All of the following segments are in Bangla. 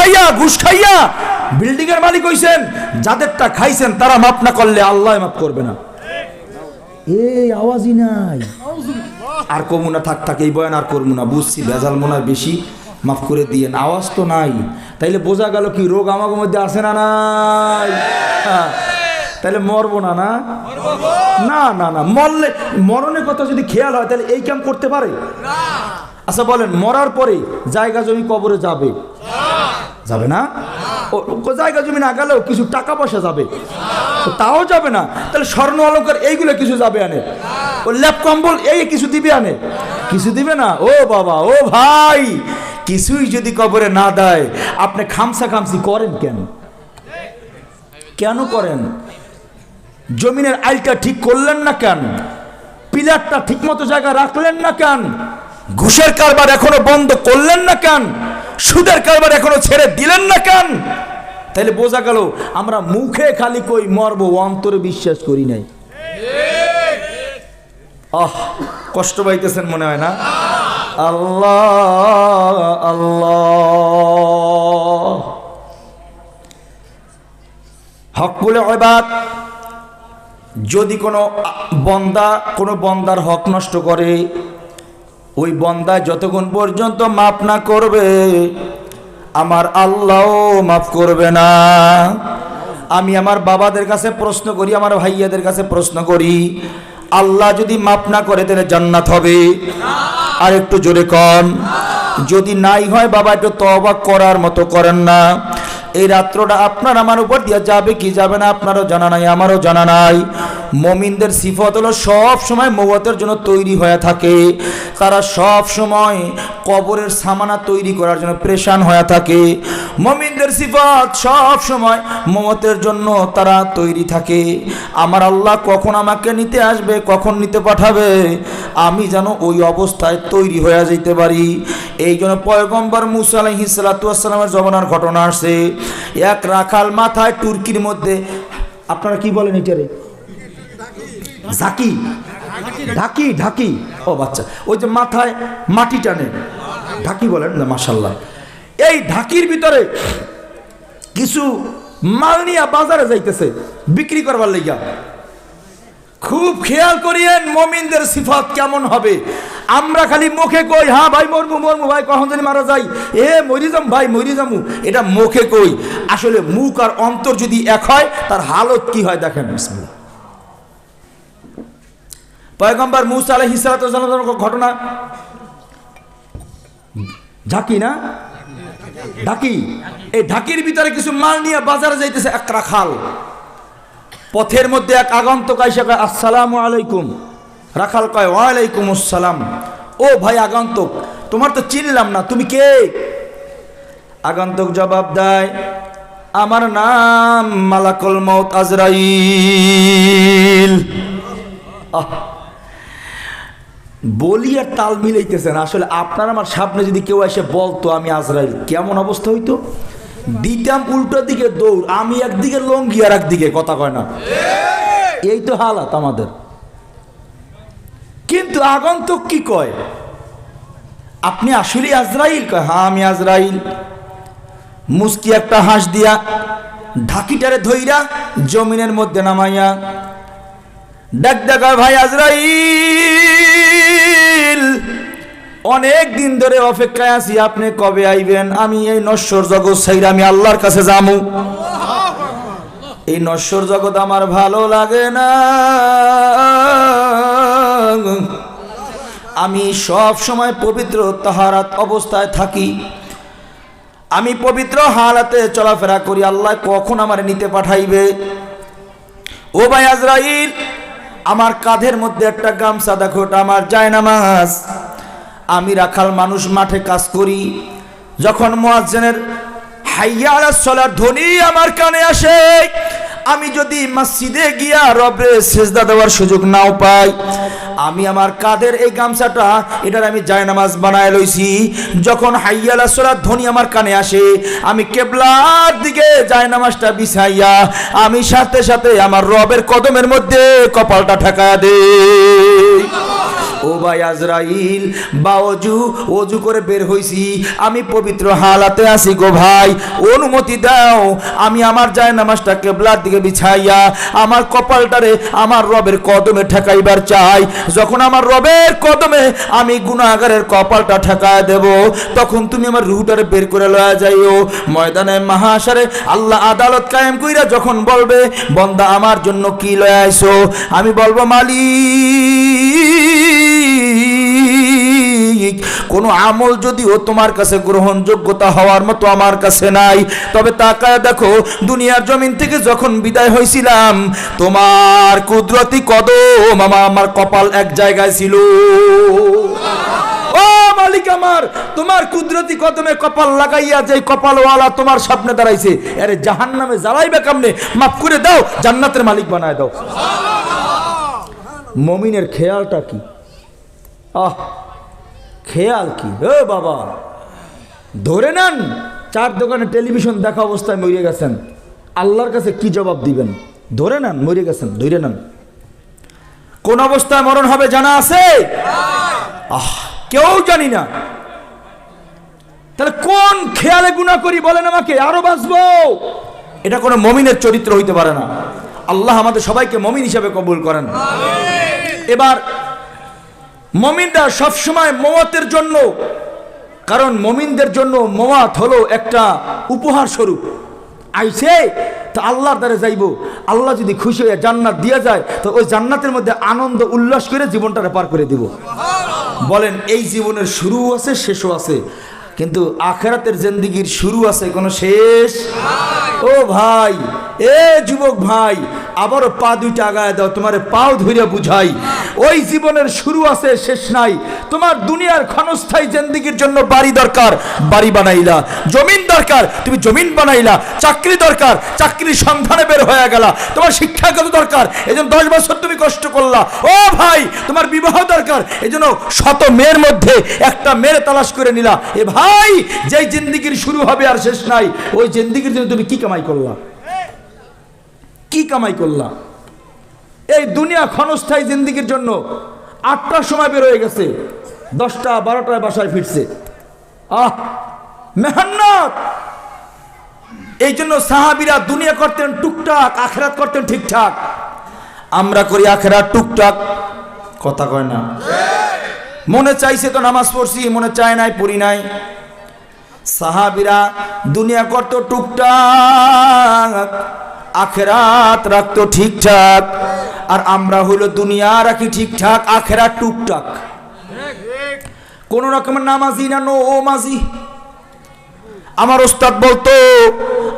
খাইয়া ঘুষ খাইয়া। বিল্ডিং এর মালিক হইছেন যাদেরটা খাইছেন তারা মাপ না করলে আল্লাহ মাপ করবে না। এই আওয়াজই নাই। আর কমু না থাক থাক এই বয়ান আর করব না। বুঝছি ভেজাল মনে বেশি মাফ করে দিয়ে আওয়াজ তো নাই। তাইলে বোঝা গেল কি রোগ আমাকে মধ্যে আছে না নাই? হ্যাঁ, তাইলে মরবো না না? না না না। মরলে মরণের কথা যদি খেয়াল হয় তাহলে এই কাম করতে পারে? আচ্ছা বলেন, মরার পরে জায়গা জমি কবরে যাবে? যাবে না? জায়গা জমি না গেলেও কিছু টাকা পয়সা যাবে। তাও যাবে না। তাহলে স্বর্ণ অলঙ্কার এইগুলো কিছু যাবে আনে। ও ল্যাপ কম্বল এই কিছু দিবে আনে। কিছু দিবে না? ও বাবা, ও ভাই, কিছুই যদি কবরে না দেয়, আপনি খামসা খামসি করেন কেন? কেন করেন? জমিনের আইলটা ঠিক করলেন না কেন? পিলারটা ঠিক মতো জায়গা রাখলেন না কেন? ঘুষের কারবার এখনও বন্ধ করলেন না কেন? সুদের কারবার এখনও ছেড়ে দিলেন না কেন? তাহলে বোঝা গেল আমরা মুখে খালি কই মরবো অন্তরে বিশ্বাস করি নাই। আহ, কষ্ট পাইতেছেন মনে হয় না? আল্লাহ আল্লাহ। হকুল ওবাদ যদি কোনো বন্দা, কোনো বন্দার হক নষ্ট করে ওই বন্দা যতক্ষণ পর্যন্ত মাপ না করবে, আমার আল্লাহও মাফ করবে না। আমি আমার বাবাদের কাছে প্রশ্ন করি, আমার ভাইয়াদের কাছে প্রশ্ন করি, আল্লাহ যদি মাপ না করে, তাহলে জান্নাত হবে। আর একটু জোরে কন, যদি নাই হয়, বাবা একটু তবা করার মতো করেন না। এই রাত্রটা আপনার আমার উপর দিয়ে যাবে কি যাবে না, আপনারও জানা নাই, আমারও জানা নাই। মমিনদের সিফত হলো সব সময় মৌতের জন্য তৈরি হয়ে থাকে। তারা সব সময় কবরের সামানা তৈরি করার জন্য প্রেশান হয়ে থাকে। মমিনদের সিফত সব সময় মমতের জন্য তারা তৈরি থাকে। আমার আল্লাহ কখন আমাকে নিতে আসবে, কখন নিতে পাঠাবে? আমি যেন ওই অবস্থায় তৈরি হয়ে যেতে পারি। এই জন্য পয়গম্বর মুসা আলহিসাল্লামের জমানার ঘটনা আসছে এক রাখাল মাথায় তুর্কির মধ্যে, আপনারা কি বলেন এটারে? ঝাঁকি। ঢাকি ঢাকি। ও বাচ্চা, ওই যে মাথায় মাটি টানে। ঢাকি বলেন মাসাল্লাহ এই ঢাকির ভিতরে কিছু মাল নিয়ে বাজারে যাইতেছে, বিক্রি করবার লেগা খুব খেয়াল করিয়েন, মমিনদের সিফাত কেমন হবে। আমরা খালি মুখে কই হ্যাঁ ভাই মরমু মরমু ভাই, কখন জানি মারা যাই? এ, মরি যাম, ভাই, মরি যামু। এটা মুখে কই। আসলে মুখ আর অন্তর যদি এক হয়, তার হালত কি হয় দেখেন, বিসমিল্লাহ। পয়গম্বর মুসা আলহ হিসালামের ঘটনা। ঢাকি না? ঢাকি। এই ঢাকির ভিতরে কিছু মাল নিয়ে বাজারে যাইতেছে এক রাখাল পথের মধ্যে এক আগন্তক আইসা কয়, আসসালামু আলাইকুম। রাখাল কয় ওয়ালাইকুম আসসালাম ও ভাই আগন্তক, তোমার তো চিনলাম না, তুমি কে? আগন্তক জবাব দেয়, আমার নাম মালাকুল মৌত আজরাইল। আহ! বলি আর তাল মিলাইতেছেন আসলে আপনার আমার সামনে যদি কেউ এসে বলতো আমি আজরাইল কেমন অবস্থা হইতো? দিতাম উল্টো দিকে দৌড় আমি একদিকে লঙ্গি আর একদিকে কথা কয় না। এই! তো হালাত আমাদের। কিন্তু আগন্তুক কি কয়? আপনি আসলে আজরাইল? কয় হ্যাঁ আমি আজরাইল। মুস্কি একটা হাঁস দিয়া ঢাকিটারে ধইরা জমিনের মধ্যে নামাইয়া ডাক ডাকা ভাই আজরাইল। অনেক দিন ধরে অপেক্ষায় আছি, আপনি কবে আইবেন? আমি এই নশ্বর জগৎ সাইরা আমি আল্লাহর কাছে যামু। এই নশ্বর জগৎ আমার ভালো লাগে না। আমি সব সময় পবিত্র তাহারাত অবস্থায় থাকি। আমি পবিত্র হালাতে চলাফেরা করি, আল্লাহ কখন আমার নিতে পাঠাইবে? ও ভাই আজরাইল আমার কাঁধের মধ্যে একটা গামছা দেখো আমার যায় নামাজ আমি রাখাল মানুষ, মাঠে কাজ করি। যখন মোয়াজ্জেনের হাইয়া আলাস চলার ধ্বনি আমার কানে আসে, আমি যদি মসজিদে গিয়া রবে সেজদা দেওয়ার সুযোগ নাও পাই আমি আমার কাদের এই গামছাটা, এটার আমি জায়নামাজ বানায় লইছি। যখন হাইয়ালা সোলার ধ্বনি আমার কানে আসে, আমি কেবলার দিকে জায়নামাজটা বিছাইয়া, আমি সাথে সাথে আমার রবের কদমের মধ্যে কপালটা ঠেকা দেই। ও ভাই আজরাইল বা অজু অজু করে বের হইছি। আমি পবিত্র হালাতে আসি গো ভাই, অনুমতি দাও। আমি আমার যায় নামাজটা কেবলার দিকে বিছাইয়া আমার কপালটারে আমার রবের কদমে ঠেকাইবার চাই। যখন আমার রবের কদমে আমি গুণাগারের কপালটা ঠেকায় দেব, তখন তুমি আমার রুহটারে বের করে লয়া যাইও। ময়দানে মাহাসারে আল্লাহ আদালত কায়েম কইরা যখন বলবে, বন্দা, আমার জন্য কি লয়া আইছো আমি বলব, মালিক কোনো আমল যদিও তোমার কাছে গ্রহণযোগ্যতা হওয়ার মতো আমার কাছে নাই। তবে তাকায় দেখো দুনিয়ার জমিন থেকে যখন বিদায় হয়েছিলাম তোমার কুদরতি কদম আমা আমার কপাল এক জায়গায় ছিল। ও মালিক আমার তোমার কুদরতি কদমে কপাল লাগাইয়া যে কপালওয়ালা তোমার সামনে দাঁড়াইছে আরে জাহান নামে জ্বালাইবে কামনে? মাফ করে দাও জান্নাতের মালিক বানায় দাও। মমিনের খেয়ালটা কি? আহ খেয়াল কি? ও বাবা! ধরে নেন, চার দোকানে টেলিভিশন দেখা অবস্থায় মরে গেছেন। আল্লাহর কাছে কি জবাব দিবেন? ধরে নেন, মরে গেছেন, ধরে নেন। কোন অবস্থায় মরণ হবে জানা আছে? আহ, কেউ জানি না। তাহলে কোন খেয়ালে গুণা করি বলেন আমাকে, আরও বাঁচবো। এটা কোনো মমিনের চরিত্র হইতে পারে না। আল্লাহ আমাদের সবাইকে মমিন হিসাবে কবুল করেন। এবার মমিনরা সবসময় মওয়াতের জন্য, কারণ মমিনদের জন্য মওয়াত হলো একটা উপহার স্বরূপ। আইছে তো আল্লাহর দ্বারা যাইব। আল্লাহ যদি খুশি হয়ে জান্নাত দিয়া যায়, তো ওই জান্নাতের মধ্যে আনন্দ, উল্লাস করে জীবনটা পার করে দিব। বলেন, এই জীবনের শুরু আছে, শেষও আছে। কিন্তু আখেরাতের জিন্দিগির শুরু আছে, কোনো শেষ? ও ভাই, এ যুবক ভাই আবারও পা দুইটা আগায় দাও, তোমার পাও ধরে বুঝাই। ওই জীবনের শুরু আছে, শেষ নাই। তোমার দুনিয়ার ক্ষণস্থায়ী জিন্দিগির জন্য বাড়ি দরকার, বাড়ি বানাইলা। জমিন দরকার, তুমি জমিন বানাইলা। চাকরি দরকার, চাকরির সন্ধানে বের হয়ে গেলা। তোমার শিক্ষাগত দরকার এই জন্য দশ বছর তুমি কষ্ট করলা। ও ভাই, তোমার বিবাহ দরকার এই জন্য শত মেয়ের মধ্যে একটা মেয়ের তালাশ করে নিলা। এ ভাই, যেই জিন্দিগির শুরু হবে আর শেষ নাই, ওই জিন্দিগির জন্য তুমি কি কামাই করলা? কি কামাই করলাম? এই দুনিয়া ক্ষণস্থায়ী জিন্দিগির জন্য আটটার সময় বের হয়ে গেছে। দশটা, বারোটায় বাসায় ফিরছে। আহ মেহান্নত এই জন্য সাহাবিরা দুনিয়া করতেন টুকটাক, আখেরাত করতেন ঠিকঠাক। আমরা করি আখেরাত টুকটাক। কথা কয় না? মনে চাইছে তো নামাজ পড়ছি, মনে চায় নাই, পড়ি নাই। সাহাবিরা দুনিয়া করতো টুকটাক। আখেরাত রাখতো ঠিকঠাক। আর আমরা হইল দুনিয়া রাখি ঠিকঠাক আখেরা টুকটাক। কোন রকমের নামাজি না নো ও মাজি আমার ওস্তাদ বলতো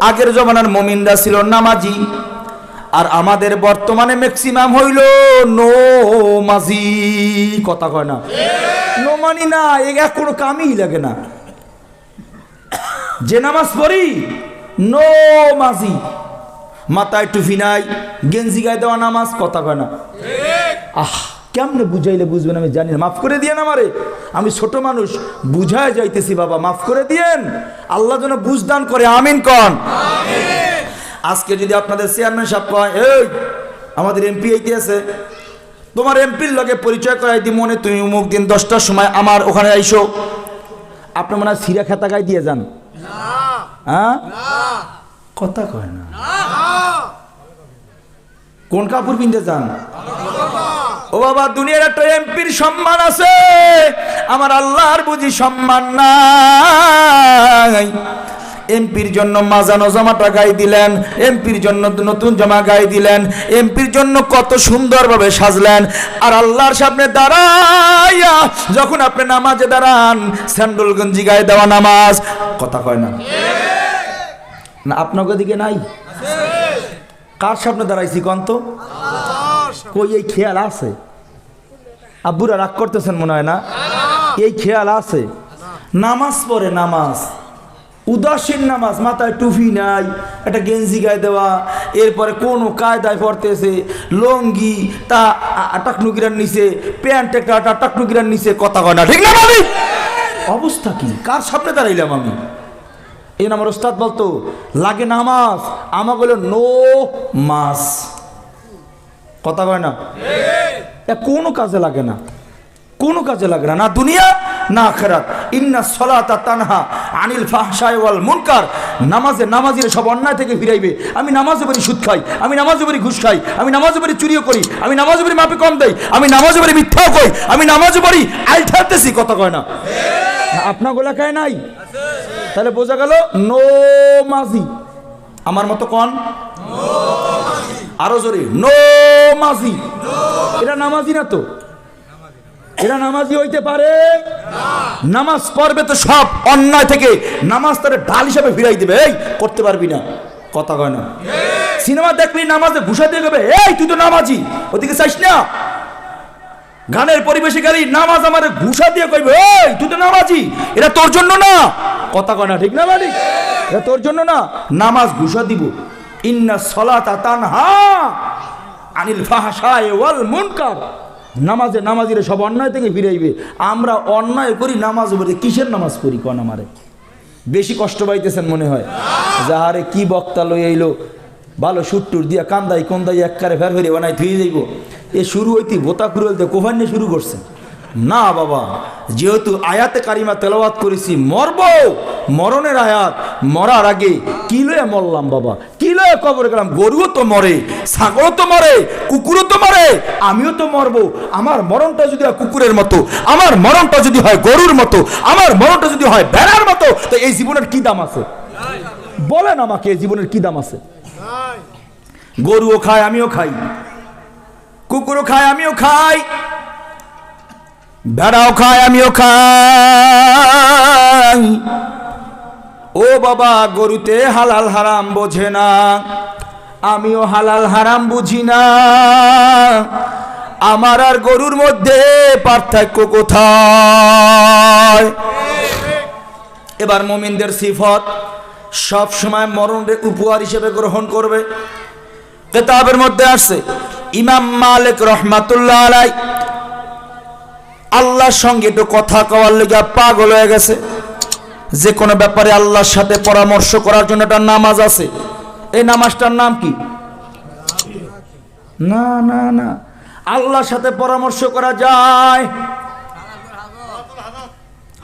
আগের জমানার মমিনরা ছিল নামাজি আর আমাদের বর্তমানে ম্যাক্সিমাম হইল নো মাজি কথা কয় না? নো মানি না এগা কোনো কামই লাগে না। যে নামাজ পড়ি নো মাজি মাথায় টুফি নাই গেঞ্জি গায়ে দেওয়া নামাজ কথা কয় না। আহ কেমনে বুঝাইলে বুঝবেন আমি জানি না। মাফ করে দিয়েন আমারে। আমি ছোট মানুষ বুঝায় যাইতেছি বাবা মাফ করে দিয়েন। আল্লাহ যেন বুঝদান করে আমিন কন। আজকে যদি আপনাদের চেয়ারম্যান সাহেব কয় এই আমাদের এমপি এইতে আছে তোমার এমপির লগে পরিচয় করাই দি মনে তুমি অমুক দিন দশটার সময় আমার ওখানে আইসো। আপনি মনে হয় সিরা খেতা গায়ে দিয়ে যান। হ্যাঁ? কথা কয় না। কোন কাপড় পিনতে যান? ও বাবা, দুনিয়ার একটা এমপির সম্মান আছে। আমার আল্লাহর বুঝি সম্মান নাই। এমপির জন্য মাজানো জামাটা গাই দিলেন, এমপির জন্য নতুন জামা গাই দিলেন, এমপির জন্য কত সুন্দরভাবে সাজলেন। আর আল্লাহর সামনে দাঁড়াইয়া যখন আপনি নামাজে দাঁড়ান স্যান্ডল গঞ্জি গায়ে দেওয়া নামাজ, কথা কয় না। না, আপনাকে দিকে নাই? কার সামনে দাঁড়াইছি কন্ত কই, এই খেয়াল আছে? আব্বুরা রাগ করতেছেন মনে হয় না? এই খেয়াল আছে? নামাজ পড়ে নামাজ। উদাসীন নামাজ, মাথায় টুপি নাই, একটা গেঞ্জি গায়ে দেওয়া, এরপরে কোনো কায়দায় পড়তেছে, লঙ্গি, তা টাকনুকিরার নিচে, প্যান্ট একটা টাকনুকিরার নিচে, কথা কয় না, ঠিক না অবস্থা কি? কার সামনে দাঁড়াইলাম আমি? এই আমার ওস্তাদ বলতো, লাগে না নামাজ আমা বলে নো মাস কথা কয় না? কোনো কাজে লাগে না। কোনো কাজে লাগে না না দুনিয়া, না আখেরাত। ইন্না সলাতা তানহা আনিল ফাহশায় ওয়াল মুনকার। নামাজে নামাজির সব অন্যায় থেকে ফিরাইবে। আমি নামাজে বাড়ি সুদ খাই, আমি নামাজে বাড়ি ঘুষ খাই, আমি নামাজে বাড়ি চুরিও করি, আমি নামাজে বাড়ি মাপে কম দেই, আমি নামাজে বাড়ি মিথ্যাও কই, আমি নামাজে বাড়ি আইল ঠারতেছি কথা কয় না? আপনার গোলাকায় নাই? তাহলে বোঝা গেল নো মাজি আমার মতো কন? আরও জোরে নো মাজি এটা নামাজি না তো? এরা নামাজি হইতে পারে? নামাজ পড়বে তো সব অন্যায় থেকে। নামাজ তারে ঢাল হিসাবে ফিরাই দিবে। এই, করতে পারবি না। কথা কয় না। সিনেমা দেখলি নামাজে ঘুষা দিয়ে গেবে এই, তুই তো নামাজি। ওদিকে চাইস না? গানের পরিবেশে গেলি নামাজ আমার ঘুষা দিয়ে কইবে, এই, তুই তো নামাজি। এটা তোর জন্য না। কথা কয় না, ঠিক না, মালিক? এটা তোর জন্য না। নামাজ ঘুষা দিব। ইন্না সলাতা তানহা আনিল ফাহশায় ওয়াল মুনকার। নামাজে নামাজিরে সব অন্যায় থেকে ফিরাইবে আমরা অন্যায় করি, নামাজ বলে কিসের নামাজ পড়ি, কন আমারে? বেশি কষ্ট পাইতেছেন মনে হয়। যাহারে কি বক্তা লই আইলো, ভালো সুট্টুর দিয়া কান্দাই, কন্দাই এককারে ফের ফেরে বানাই থুয়ে যাইব। এ শুরু হইতে বোতা কুরলতে কোভান নিয়ে শুরু করছে। না বাবা যেহেতু আয়াতে কারিমা তেলাওয়াত করেছি মরব। মরণের আয়াত মরার আগে কি লয়ে মরলাম বাবা? কি লয়ে কবরে গেলাম? গরুও তো মরে ছাগলও তো মরে কুকুরও তো মরে আমিও তো মরবো। আমার মরণটা যদি হয় কুকুরের মতো আমার মরণটা যদি হয় গরুর মতো আমার মরণটা যদি হয় বেড়ার মতো তো এই জীবনের কি দাম আছে? বলেন আমাকে এই জীবনের কি দাম আছে? গরুও খায় আমিও খাই। কুকুরও খায়, আমিও খাই। ভেড়াও খায়, আমিও খাই। ও বাবা, গরুতে হালাল হারাম বোঝে না। আমিও হালাল হারাম বুঝি না। আমার আর গরুর মধ্যে পার্থক্য কোথায়? এবার মোমিনদের সিফত সব সময় মরণের উপহার হিসেবে গ্রহণ করবে। কেতাবের মধ্যে আসছে ইমাম মালিক রহমাতুল্লাহ আলাই আল্লাহর সঙ্গে একটু কথা কওয়ার লেগে পাগল হয়ে গেছে। যে কোনো ব্যাপারে আল্লাহর সাথে পরামর্শ করার জন্য একটা নামাজ আছে। এই নামাজটার নাম কি? না না না। আল্লাহর সাথে পরামর্শ করা যায়।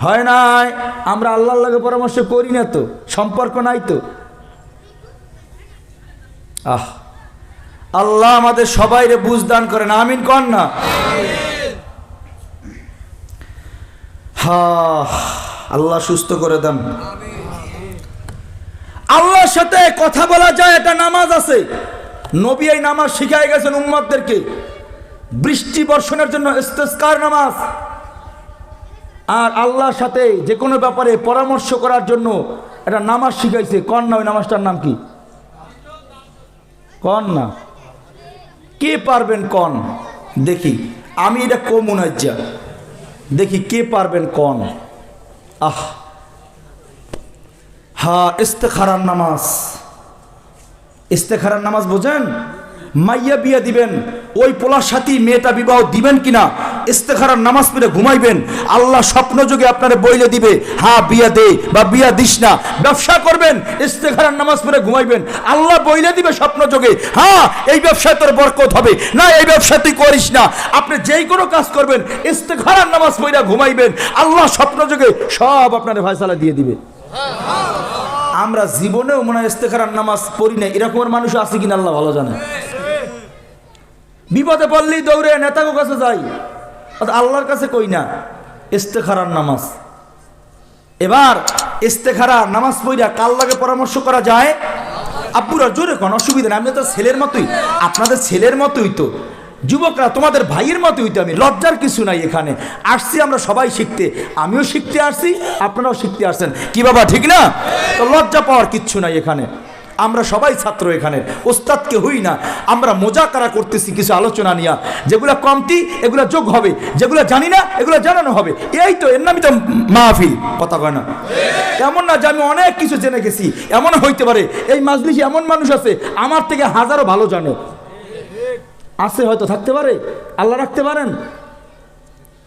হয় নাই? আমরা আল্লাহর লাগে পরামর্শ করি না তো। সম্পর্ক নাই তো। আহ। আল্লাহ আমাদের সবাই সবাইরে বুঝদান করেন, আমিন কর না? হা, আল্লাহ সুস্থ করে দেন। আল্লাহর সাথে কথা বলা যায়, এটা নামাজ আছে। নবী এই নামাজ শিখাই গেছেন উম্মতদেরকে বৃষ্টি বর্ষণের জন্য ইস্তেস্কার নামাজ। আর আল্লাহর সাথে যে কোনো ব্যাপারে পরামর্শ করার জন্য একটা নামাজ শিখাইছে। কন না ওই নামাজটার নাম কি? কন না? কে পারবেন কন? দেখি, আমি এটা কমুনাজ্জা। দেখি, কে পারবেন কন? আহ। হা, ইস্তেখারার নামাজ। ইস্তেখারার নামাজ বোঝেন? মাইয়া বিয়া দিবেন। ওই পোলার সাথে মেয়েটা বিবাহ দিবেন কিনা? ইস্তেখারার নামাজ পড়ে ঘুমাইবেন। আল্লাহ স্বপ্ন যোগে আপনারে বইলে দিবে হ্যাঁ বিয়া দে বা বিয়া দিস না। ব্যবসা করবেন, ইস্তেখারার নামাজ পড়ে ঘুমাইবেন। আল্লাহ বইলে দিবে স্বপ্ন যোগে হ্যাঁ এই ব্যবসায় তোর বরকত হবে। না, এই ব্যবসা তুই করিস না। আপনি যেই কোনো কাজ করবেন, ইস্তেখারার নামাজ পড়ে ঘুমাইবেন। আল্লাহ স্বপ্ন যোগে সব আপনার ফয়সালা দিয়ে দিবে। আমরা জীবনেও মনে হয় ইস্তেখারার নামাজ পড়ি না এরকমের মানুষ আছে কিনা আল্লাহ ভালো জানে। বিপদে পড়লেই দৌড়ে নেতাকে কাছে যাই। আল্লাহর কাছে কই না, ইস্তেখারার নামাজ। এবার ইস্তেখারা নামাজ পড়িয়া কাল লাগে পরামর্শ করা যায়? আব্বুরা, জোরে কোন অসুবিধা নেই আমি তো ছেলের মতোই। আপনাদের ছেলের মতোই তো। যুবকরা, তোমাদের ভাইয়ের মতোই তো আমি। লজ্জার কিছু নাই এখানে। আসছি আমরা সবাই শিখতে। আমিও শিখতে আসছি, আপনারাও শিখতে আসছেন। কি বাবা, ঠিক না? তো লজ্জা পাওয়ার কিচ্ছু নাই এখানে। আমরা সবাই ছাত্র এখানে। ওস্তাদকে হই না। আমরা মোজাকারা করতেছি কিছু আলোচনা নিয়া। যেগুলো কমতি, এগুলো যোগ হবে। যেগুলো জানি না, এগুলো জানানো হবে। এই তো, এর নামই তো মাহফিল। কথা কয় না? এমন না যে আমি অনেক কিছু জেনে গেছি। এমন হইতে পারে। এই মাজলিসে এমন মানুষ আছে, আমার থেকে হাজারো ভালো জানে। আছে হয়তো, থাকতে পারে। আল্লাহ রাখতে পারেন।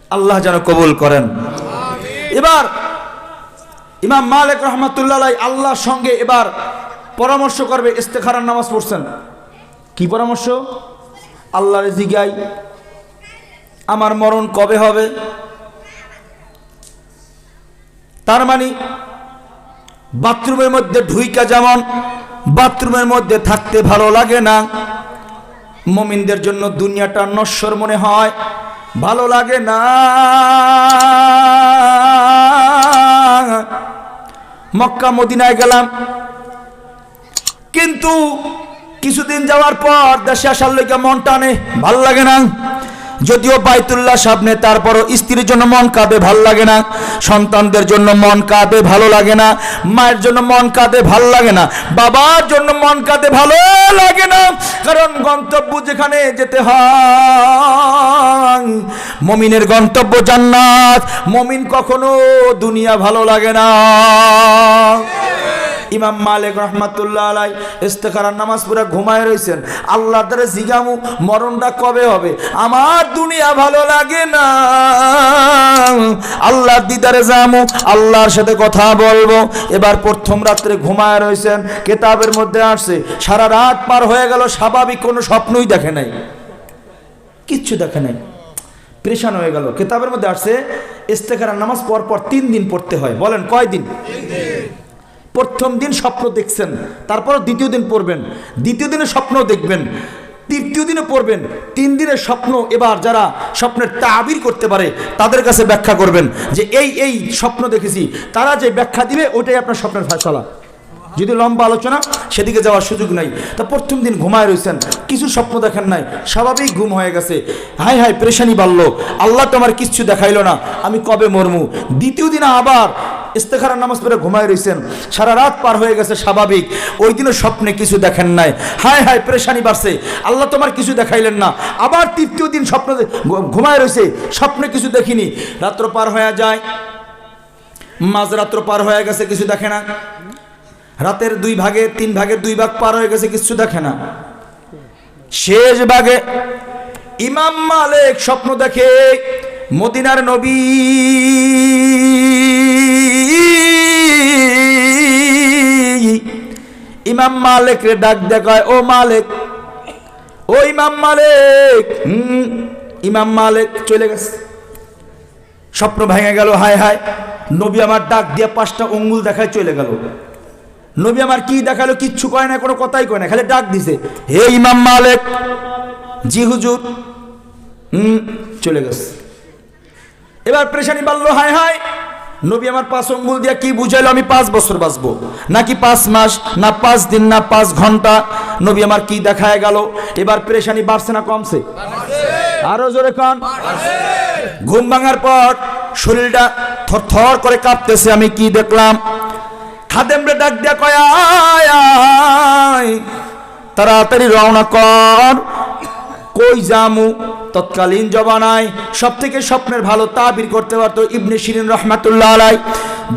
আল্লাহ যেন কবুল করেন। এবার ইমাম মালিক রহমাতুল্লাহ আল্লাহর সঙ্গে এবার পরামর্শ করবে, ইস্তেখারার নামাজ পড়ছেন। কি পরামর্শ? আল্লাহর জিগাই আমার মরণ কবে হবে? তার মানে বাথরুমের মধ্যে ঢুইকা যেমন, বাথরুমের মধ্যে থাকতে ভালো লাগে না, মমিনদের জন্য দুনিয়াটা নশ্বর মনে হয়, ভালো লাগে না। মক্কা, মদিনায় গেলাম কিন্তু কিছুদিন যাওয়ার পর দেশে আসার লোকে মন টানে, ভালো লাগে না। যদিও বাইতুল্লাহ সামনে তারপরও স্ত্রীর জন্য মন কাঁদে, ভালো লাগে না। সন্তানদের জন্য মন কাঁদে, ভালো লাগে না। মায়ের জন্য মন কাঁদে, ভালো লাগে না। বাবার জন্য মন কাঁদে, ভালো লাগে না। কারণ গন্তব্য যেখানে যেতে হয়, মমিনের গন্তব্য জান্নাত। মমিন কখনো দুনিয়া ভালো লাগে না। ইমাম মালিক রহমাতুল্লাহ আলাই ইস্তেখারার নামাজ পুরা ঘুমায় রয়েছেন আল্লাহ দ্বারা জিগামু, মরণটা কবে হবে? আমার দুনিয়া ভালো লাগে না। আল্লাহ দিদারে যামু, আল্লাহর সাথে কথা বলব। এবার প্রথম রাত্রে ঘুমায় রয়েছেন কেতাবের মধ্যে আসছে, সারা রাত পার হয়ে গেল, স্বাভাবিক কোনো স্বপ্নই দেখে নাই। কিচ্ছু দেখে নাই। প্রেশান হয়ে গেল। কেতাবের মধ্যে আসছে ইস্তেখারার নামাজ পর পর তিন দিন পড়তে হয়। বলেন কয় দিন প্রথম দিন স্বপ্ন দেখছেন, তারপর দ্বিতীয় দিন পড়বেন, দ্বিতীয় দিনে স্বপ্ন দেখবেন, তৃতীয় দিনে পড়বেন, তিন দিনের স্বপ্ন এবার যারা স্বপ্নের তাবির করতে পারে, তাদের কাছে ব্যাখ্যা করবেন যে এই এই স্বপ্ন দেখেছি, তারা যে ব্যাখ্যা দিবে ওটাই আপনার স্বপ্নের ফয়সলা। যদি লম্বা আলোচনা, সেদিকে যাওয়ার সুযোগ নাই। তা প্রথম দিন ঘুমায় রয়েছেন কিছু স্বপ্ন দেখেন নাই, স্বাভাবিক ঘুম হয়ে গেছে। হাই হাই প্রেশানি বাড়লো। আল্লাহ তো আমার কিচ্ছু দেখাইলো না, আমি কবে মরমু? দ্বিতীয় দিনে আবার ইস্তেখারার নামাজ পড়ে ঘুমায় রয়েছেন সারা রাত পার হয়ে গেছে স্বাভাবিক। ওই দিনও স্বপ্নে কিছু দেখেন নাই। হায় হায়, প্রেশানি বাড়ছে। আল্লাহ তোমার কিছু দেখাইলেন না। আবার তৃতীয় দিন স্বপ্ন ঘুমায় রয়েছে স্বপ্নে কিছু দেখিনি। রাত্র পার হয়ে যায় মাঝরাত্র পার হয়ে গেছে, কিছু দেখে না। রাতের দুই ভাগে তিন ভাগে দুই ভাগ পার হয়ে গেছে কিছু দেখে না। শেষ ভাগে ইমাম মালিক স্বপ্ন দেখে মদিনার নবী ইমাম মালিক রে ডাক দেখায় ও মালিক ও ইমাম মালিক হুম, ইমাম মালিক চলে গেছে। স্বপ্ন ভেঙে গেল হায় হায়। নবী আমার ডাক দিয়ে পাঁচটা অঙ্গুল দেখায় চলে গেল। নবী আমার কি দেখাল, কিচ্ছু কয় না, কোনো কথাই কয় না, খালি ডাক দিছে। হে ইমাম মালিক, জি হুজুর, হুম, চলে গেছে। এবার প্রেশানি বাড়লো, হায় হায়, নবী আমার পাঁচ অঙ্গুল দিয়ে কি বুঝাইলো, আমি পাঁচ বছর বাঁচবো। নাকি পাঁচ মাস, না পাঁচ দিন, না পাঁচ ঘণ্টা, নবী আমার কি দেখায় গেল? এবার প্রেশানি বাড়ছে না, কমছে? আরও জোরে কন। ঘুম ভাঙার পর শরীরটা থর থর করে কাঁপতেছে, আমি কি দেখলাম? খাদেমরে ডাক দিয়া কয় তাড়াতাড়ি রওনা কর। কই জামু তৎকালীন জবানায় সব থেকে স্বপ্নের ভালো তাবির করতে পারতো ইবনে শিরিন রহমাতুল্লাহ আলাই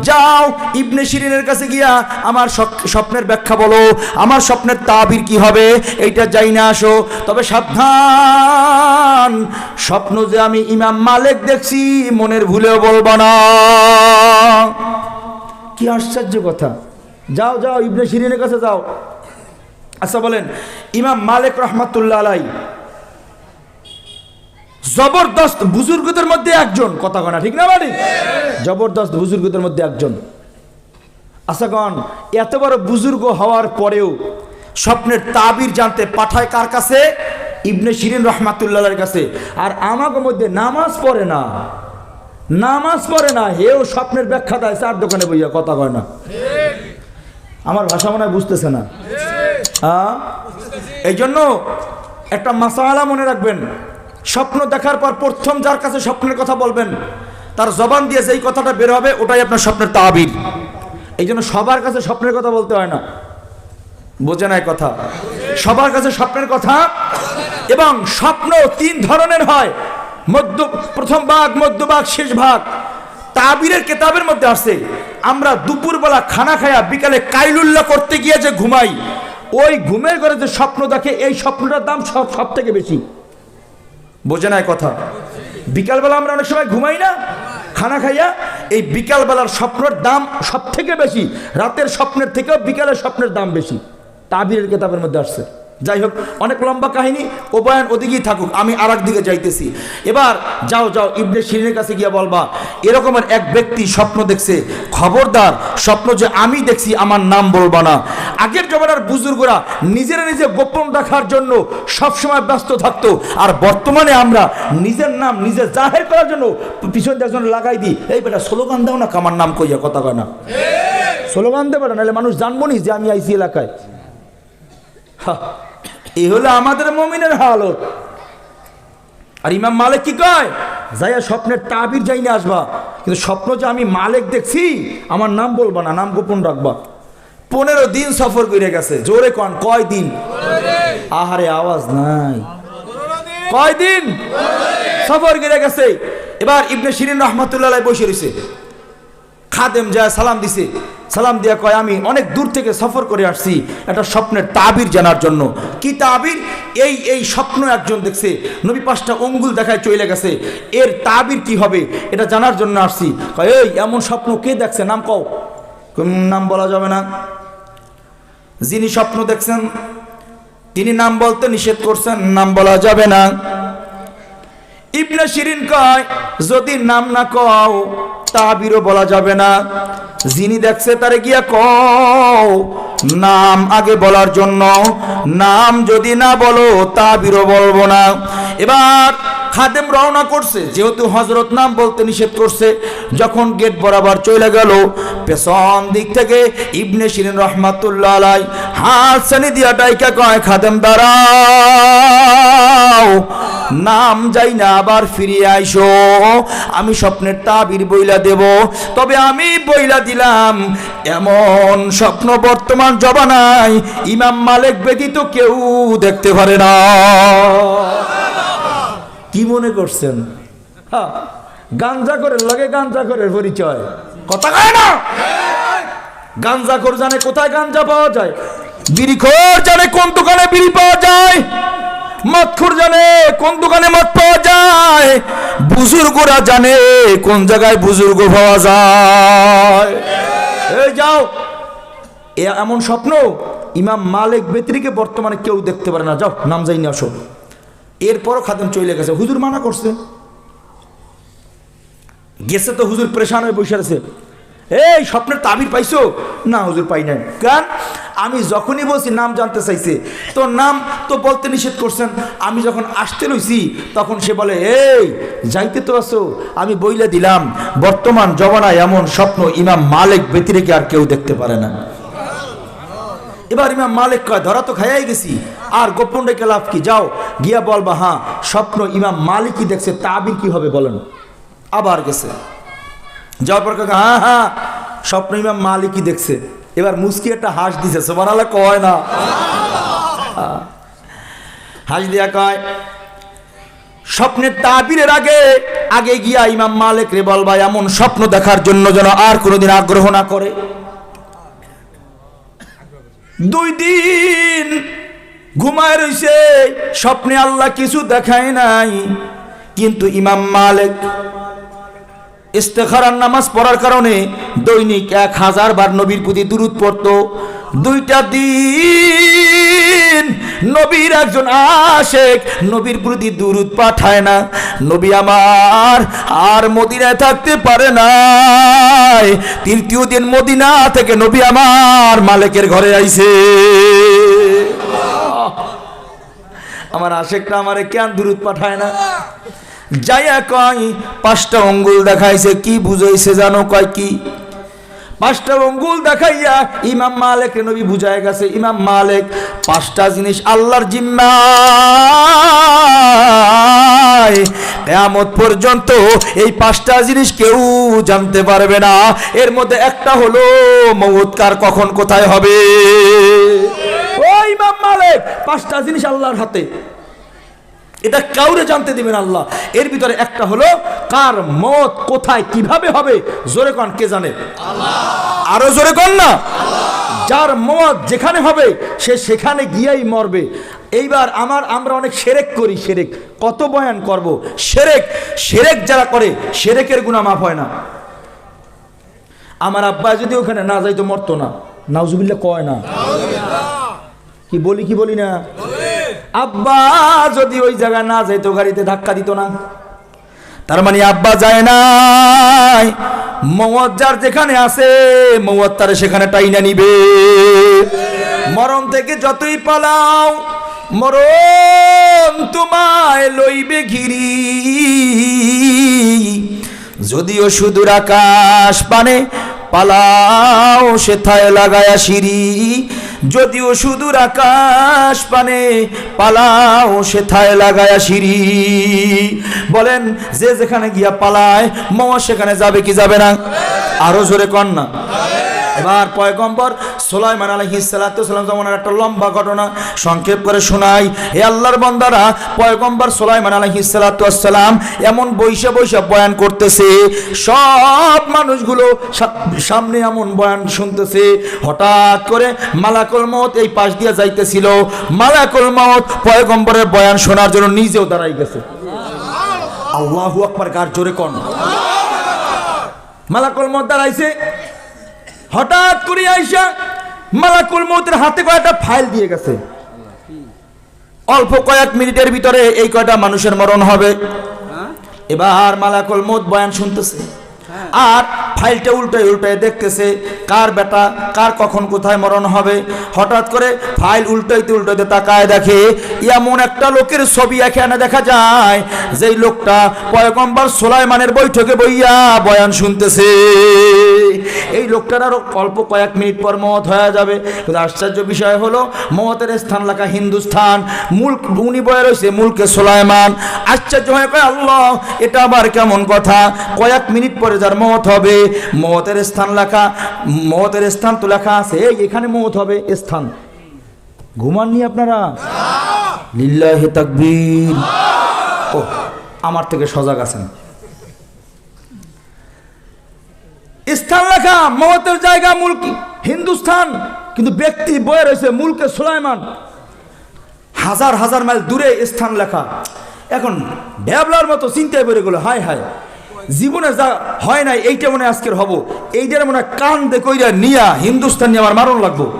যাও, ইবনে শিরিনের কাছে গিয়া আমার স্বপ্নের ব্যাখ্যা বলো। আমার স্বপ্নের তাবির কি হবে? এইটা যাই না আসো। তবে সাবধান। স্বপ্ন যে আমি ইমাম মালিক দেখছি, মনের ভুলেও বলব না। কি আশ্চর্য কথা। যাও যাও, ইবনে শিরিনের কাছে যাও। আচ্ছা বলেন, ইমাম মালিক রহমাতুল্লাহ আলাই জবরদস্ত বুজুর্গদের মধ্যে একজন। কথা কনা ঠিক না, বাড়ি? জবরদস্ত বুজুর্গদের মধ্যে একজন। আচ্ছা কন, এত বড় বুজুর্গ হওয়ার পরেও স্বপ্নের তাবির জানতে পাঠায় কার কাছে? ইবনে শিরিন রহমাতুল্লাহর কাছে। আর আমাকে মধ্যে নামাজ পড়ে না। নামাজ পড়ে না, হেও স্বপ্নের ব্যাখ্যা দেয়, চার দোকানে বইয়া কথা কয় না। আমার ভাষা মনে হয় বুঝতেছে না। এই জন্য একটা মাসালা মনে রাখবেন। স্বপ্ন দেখার পর প্রথম যার কাছে স্বপ্নের কথা বলবেন, তার জবান দিয়ে যেই কথাটা বের হবে, ওটাই আপনার স্বপ্নের তাবির। এই জন্য সবার কাছে স্বপ্নের কথা বলতে হয় না। বোঝে না কথা। সবার কাছে স্বপ্নের কথা। এবং স্বপ্ন তিন ধরনের হয়। মধ্য, প্রথম ভাগ মধ্যভাগ শেষ ভাগ। তাবিরের কেতাবের মধ্যে আসছে, আমরা দুপুরবেলা খানা খায়া বিকালে কাইলুল্লাহ করতে গিয়ে যে ঘুমাই, ওই ঘুমের ঘরে যে স্বপ্ন দেখে, এই স্বপ্নটার দাম সব সব থেকে বেশি। বোঝে না কথা? বিকালবেলা আমরা অনেক সময় ঘুমাই না, খানা খাইয়া এই বিকালবেলার স্বপ্নের দাম সব থেকে বেশি, রাতের স্বপ্নের থেকেও বিকালের স্বপ্নের দাম বেশি। তাবিরের কেতাবের মধ্যে আসছে। যাই হোক অনেক লম্বা কাহিনী ও বয়ান ওদিকেই থাকুক আমি আর দিকে যাইতেছি। এবার যাও যাও ইবনে শিরিনের কাছে গিয়া বলবা এরকমের এক ব্যক্তি স্বপ্ন দেখছে খবরদার স্বপ্ন যে আমি দেখছি আমার নাম বলবা না। আগের জমানার বুজুর্গরা নিজেরা নিজে গোপন রাখার জন্য সবসময় ব্যস্ত থাকতো আর বর্তমানে আমরা নিজের নাম নিজে জাহের করার জন্য পিছন একজন লাগাই দিই এই বেটা স্লোগান দাও না কামার নাম কইয়া কথা কয় না? স্লোগান দেবে না নাহলে মানুষ জানব নি যে আমি আইসি এলাকায়। এই হলো আমাদের মমিনের হালত। আর ইমাম মালিক কি কয়? যাইয়া স্বপ্নের তাবির যাই আসবা। কিন্তু স্বপ্ন যে আমি মালিক দেখছি, আমার নাম বলবা না, নাম গোপন রাখবা। পনেরো দিন সফর করে গেছে। জোরে কন, কয় দিন? আহারে, আওয়াজ নাই। কয় দিন? সফর করে গেছে। এবার ইবনে শিরিন রহমতুল্লাহ বসে রয়েছে খাদেম যায় সালাম দিছে। সালাম দিয়া কয়, আমি অনেক দূর থেকে সফর করে আসছি একটা স্বপ্নের তাবির জানার জন্য। কি তাবির? এই এই স্বপ্ন একজন দেখছে, নবী পাঁচটা অঙ্গুল দেখায় চলে গেছে, এর তাবির কি হবে এটা জানার জন্য আসছি। কয়, এই, এমন স্বপ্ন কে দেখছে, নাম কও। নাম বলা যাবে না। যিনি স্বপ্ন দেখছেন, তিনি নাম বলতে নিষেধ করছেন, নাম বলা যাবে না। ইবনে শিরিন কয়, যদি নাম না কও তাবিরও বলা যাবে না। যিনি দেখছে তারে গিয়া কও, নাম আগে বলার জন্য। নাম যদি না বলো তাবিরও বলব না। এবার খাদেম রওনা করছে, যেহেতু হজরত নাম বলতে নিষেধ করছে, যখন গেট বরাবর চলে গেল, পেছন দিক থেকে ইবনে শিরিন রহমাতুল্লাহ আলাই হাত সানি দিয়া ডাইকা কয়, খাদেম, দাঁড়াও। নাম যাই না আবার ফিরিয়ে আইসো। আমি স্বপ্নের তাবির বইলা দেব, তবে আমি বইলা দিলাম। এমন স্বপ্ন বর্তমান জবানায় ইমাম মালিক ব্যতীত কেউ দেখতে পারে না। কি মনে করছেন? গাঞ্জা করে লগে গাঞ্জা করে পরিচয়। কথা কয় না? গাঞ্জা করে জানে কোথায় গাঞ্জা পাওয়া যায়? বিড়ি খোর জানে কোন দোকানে বিড়ি পাওয়া যায়? মদখোর জানে, কোন দোকানে মদ পাওয়া যায়? বুজুর্গরা জানে, কোন জায়গায় বুজুর্গ পাওয়া যায়। এই যাও। এ এমন স্বপ্ন, ইমাম মালিক বেতরিকে বর্তমানে কেউ দেখতে পারে না। যাও, নাম যাই নিয়ে আসো। এরপরও খাদেম চলে গেছে। হুজুর মানা করছে। গেছে তো হুজুর প্রেশান হয়ে বসে আছে। এই, স্বপ্নের তাবির পাইছো? না, হুজুর পাই নাই। কারণ আমি যখনই বলছি, নাম জানতে চাইছে তো নাম তো বলতে নিষেধ করছেন। আমি যখন আসতে লইছি, তখন সে বলে, এই, যাইতে তো আসো আমি বইলে দিলাম। বর্তমান জমানায় এমন স্বপ্ন ইমাম মালিক ব্যতিরেকে আর কেউ দেখতে পারে না। এবার ইমাম মালিক কয়, ধরা তো খাইয়াই গেছি। আর গোপন রেখে লাভ কি? যাও, গিয়া বলবা হ্যাঁ স্বপ্ন ইমাম মালিকই দেখছে তাবির কি হবে বলেন? আবার গেছে। যাওয়ার পর হ্যাঁ হ্যাঁ স্বপ্ন ইমাম মালিকই দেখছে। এবার মুস্কি একটা হাঁস দিছে সোমান আল্লাহ কয় না। হাঁস দিয়া কয়, স্বপ্নের তাবিরের আগে আগে গিয়া ইমাম মালিক রে বলবা এমন স্বপ্ন দেখার জন্য যেন আর কোনোদিন আগ্রহ না করে। দুই দিন ঘুমায় রইছে, স্বপ্নে আল্লাহ কিছু দেখায় নাই, কিন্তু ইমাম মালিক ইস্তেখারার নামাজ পড়ার কারণে দৈনিক এক হাজার বার নবীর প্রতি দূরত পড়তো। দুইটা দিন নবীর একজন আশেক নবীর প্রতি দূরত পাঠায় না। নবী আমার আর মদিনায় থাকতে পারে না তৃতীয় দিন মদিনা থেকে নবী আমার মালিকের ঘরে আইছে। আমার আশেকটা আমারে কেন দূরত পাঠায় না? যাইয়া কয়, পাঁচটা অঙ্গুল দেখাইছে, কি বুঝাইছে জানো, কয় কি? পাঁচটা অঙ্গুল দেখাইয়া ইমাম মালিক নবী বুঝায় গেছে, ইমাম মালিক, পাঁচটা জিনিস আল্লাহর জিম্মায়। কেয়ামত পর্যন্ত এই পাঁচটা জিনিস কেউ জানতে পারবে না। এর মধ্যে একটা হলো মৌৎকার, কখন কোথায় হবে? ও ইমাম মালিক, পাঁচটা জিনিস আল্লাহর হাতে। এটা কাউরে জানতে দিবেন আল্লাহ। এর ভিতরে একটা হলো কার মত কোথায় কীভাবে হবে জোরে কন কে জানে? আরও জোরে কন না? যার মত যেখানে হবে সে সেখানে গিয়েই মরবে। এইবার আমার আমরা অনেক সেরেক করি সেরেক। কত বয়ান করব? সেরেক সেরেক যারা করে সেরেকের গুণা মাফ হয় না। আমার আব্বা যদি ওখানে না যাইতো মরতো না। নাউজুবিল্লা কয় না। কি বলি কি বলি না? আব্বা যদি ওই জায়গায় না যাইতো, গাড়িতে ধাক্কা দিত না। তার মানে আব্বা যায় নাই। মৌত যার যেখানে আছে মৌত তার সেখানে টাইনা নিবে। মরণ থেকে যতই পালাও, মরণ তোমায় লইবে ঘিরি। যদিও সুদূর আকাশ পানে পালাও, সেথায় লাগায়া সিঁড়ি। যদিও সুদূর আকাশ পানে পালাও, সেথায় লাগায়া সিঁড়ি। বলেন, যে যেখানে গিয়া পালায় মামা সেখানে যাবে কি যাবে না? আরও জোরে কন না। এবার পয়গম্বর সোলাইমান আলহিসাল্লাম যেমন একটা লম্বা ঘটনা সংক্ষেপ করে শোনাই। হে আল্লাহর বন্দারা, পয়গম্বর সোলাইমান আলহিসাল্লাম এমন বৈশা বৈশা বয়ান করতেছে। সব মানুষগুলো সামনে এমন বয়ান শুনতেছে। হঠাৎ করে মালাকুল মত এই পাশ দিয়ে যাইতেছিল। মালাকুল মত পয়গম্বরের বয়ান শোনার জন্য নিজেও দাঁড়াই গেছে। আল্লাহু আকবার, কার জোরে কন? মালাকুল মত দাঁড়াইছে। হঠাৎ করে আইসা মালাকুল মৌতের হাতে কয়েকটা ফাইল দিয়ে গেছে। অল্প কয়েক মিনিটের ভিতরে এই কয়টা মানুষের মরণ হবে। এবার মালাকুল মৌত বয়ান শুনতেছে। আর ফাইলটা উল্টায় উল্টায় দেখতেছে, কার বেটা, কার কখন কোথায় মরণ হবে। হঠাৎ করে ফাইল উল্টাইতে উল্টাইতে তাকায় দেখে, এমন একটা লোকের ছবি এখানে দেখা যায়, যেই লোকটা পয়গম্বর সোলাইমানের বৈঠকে বইয়া বয়ান শুনতেছে। এই লোকটার আরও অল্প কয়েক মিনিট পর মত হয়ে যাবে। আশ্চর্য বিষয় হলো, মতের স্থান লেখা হিন্দুস্থান মুল্ক উনি বয়ে রয়েছে মুলকে সোলাইমান। আশ্চর্য হয়ে কয়, আল্লাহ, এটা আবার কেমন কথা? কয়েক মিনিট পরে যার মত হবে। মতের স্থান লেখা, মতের স্থান তো লেখা আছে, এই এখানে মত হবে স্থান। ঘুমাননি আপনারা? লিল্লাহি তাকবীর। ও, আমার থেকে সজাগ আছেন। স্থান লেখা মহতের জায়গা, মুলক হিন্দুস্থান, কিন্তু ব্যক্তি বয়ে রয়েছে মুলকে সুলাইমান। হাজার হাজার মাইল দূরে স্থান লেখা। এখন ড্যাবলার মতো চিন্তায় পড়ে গেলো, হায় হায়। জীবনে যা হয় নাই, এইটা মনে আজকের হব। এইটার মনে কান দেখইরা নিয়া হিন্দুস্তান আমার মারণ লাগবো।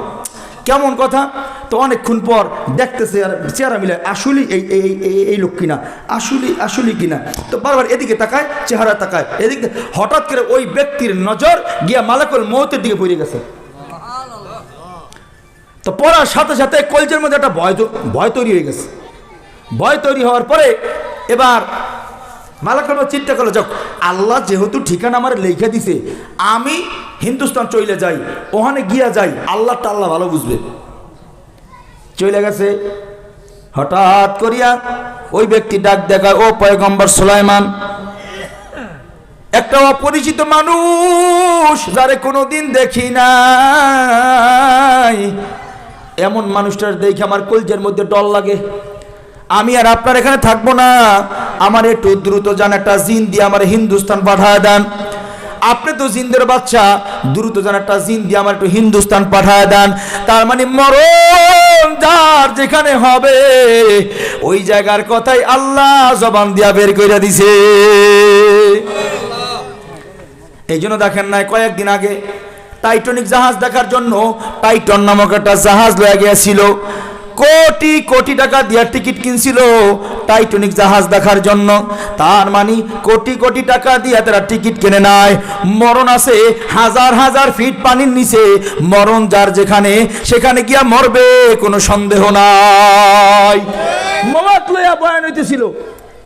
কেমন কথা? তো অনেকক্ষণ পর দেখতেছে চেহারা মিলে, আসলি এই এই, এই- লোক কিনা? আসলে, আসলি কিনা? তো বারবার এদিকে তাকায়, চেহারা তাকায়। এদিকে হঠাৎ করে ওই ব্যক্তির নজর গিয়া মালাকুল মহতের দিকে পড়ে গেছে। তো পড়ার সাথে সাথে কলজের মধ্যে একটা ভয় ভয় তৈরি হয়ে গেছে। ভয় তৈরি হওয়ার পরে এবার মালাকুল চিন্তা করল, যাক, আল্লাহ যেহেতু ঠিকানা আমার লেখা দিছে, আমি হিন্দুস্তান চলে যাই, ওখানে গিয়া যাই, আল্লাহটা আল্লাহ ভালো বুঝবে। চলে গেছে। হঠাৎ করিয়া ওই ব্যক্তি ডাক দেখায়, ও পয়গম্বর সুলাইমান, একটা অপরিচিত মানুষ যারে কোনোদিন দেখি নাই। এমন মানুষটার দেখে আমার কলজের মধ্যে ডল লাগে। আমি আর আপনার এখানে থাকব না। আমার একটু দ্রুত যান, একটা জিন দিয়ে আমার হিন্দুস্তান পাঠায় দেন। আপনি তো জিন্দের বাচ্চা, দ্রুত যান, একটা জিন দিয়ে আমার একটু হিন্দুস্তান পাঠায় দেন। তার মানে মরণ যার যেখানে হবে, ওই জায়গার কথাই আল্লাহ জবান দিয়া বের করে দিছে। এই জন্য দেখেন নাই, কয়েকদিন আগে টাইটনিক জাহাজ দেখার জন্য টাইটন নামক একটা জাহাজ লয়ে গিয়েছিল। কোটি কোটি টাকা দিয়া টিকিট কিনছিল টাইটনিক জাহাজ দেখার জন্য। তার মানে কোটি কোটি টাকা দিয়ে তারা টিকিট কিনে নাই। মরণ আছে হাজার হাজার ফিট পানির নিচে। মরণ যার যেখানে, সেখানে গিয়া মরবে, কোনো সন্দেহ নাই। মমাত লইয়া বয়ান হইতেছিল।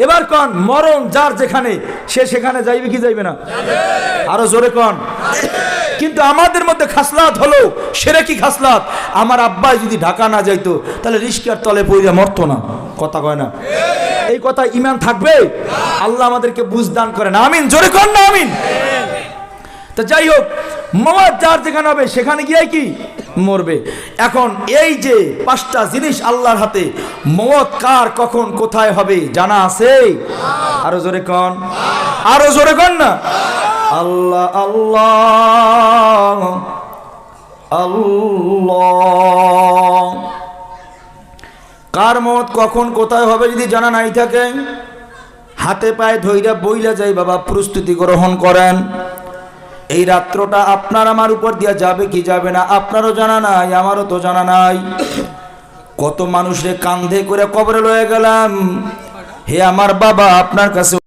এবার কন, মরণ যার যেখানে, সে সেখানে যাইবে কি যাইবে না? আরও জোরে কন। কিন্তু আমাদের মধ্যে খাসলাত হলো। সেরে কি খাসলাত? আমার আব্বাই যদি ঢাকা না যাইতো, তাহলে রিস্কার তলে পড়িয়া মরতো না। কথা কয় না? এই কথা ইমান থাকবে? আল্লাহ আমাদেরকে বুঝ বুঝদান করেন। আমিন। জোরে কর না, আমিন। তো যাই হোক মত যার যেখানে হবে, সেখানে গিয়ে কি? মরবে। এখন এই যে পাঁচটা জিনিস আল্লাহর হাতে মত কার, কখন, কোথায় হবে, জানা আছে? আরও জোরে কন। আরও জোরে কন না? আল্লাহ আল্লাহ আল্লাহ। কার মত কখন কোথায় হবে যদি জানা নাই থাকে, হাতে পায়ে ধৈরা বইলা যাই বাবা, প্রস্তুতি গ্রহণ করেন। এই রাত্রটা আপনার আমার উপর দিয়া যাবে কি যাবে না, আপনারও জানা নাই, আমারও তো জানা নাই। কত মানুষরে কান্ধে করে কবরে লয়ে গেলাম। হে আমার বাবা, আপনার কাছে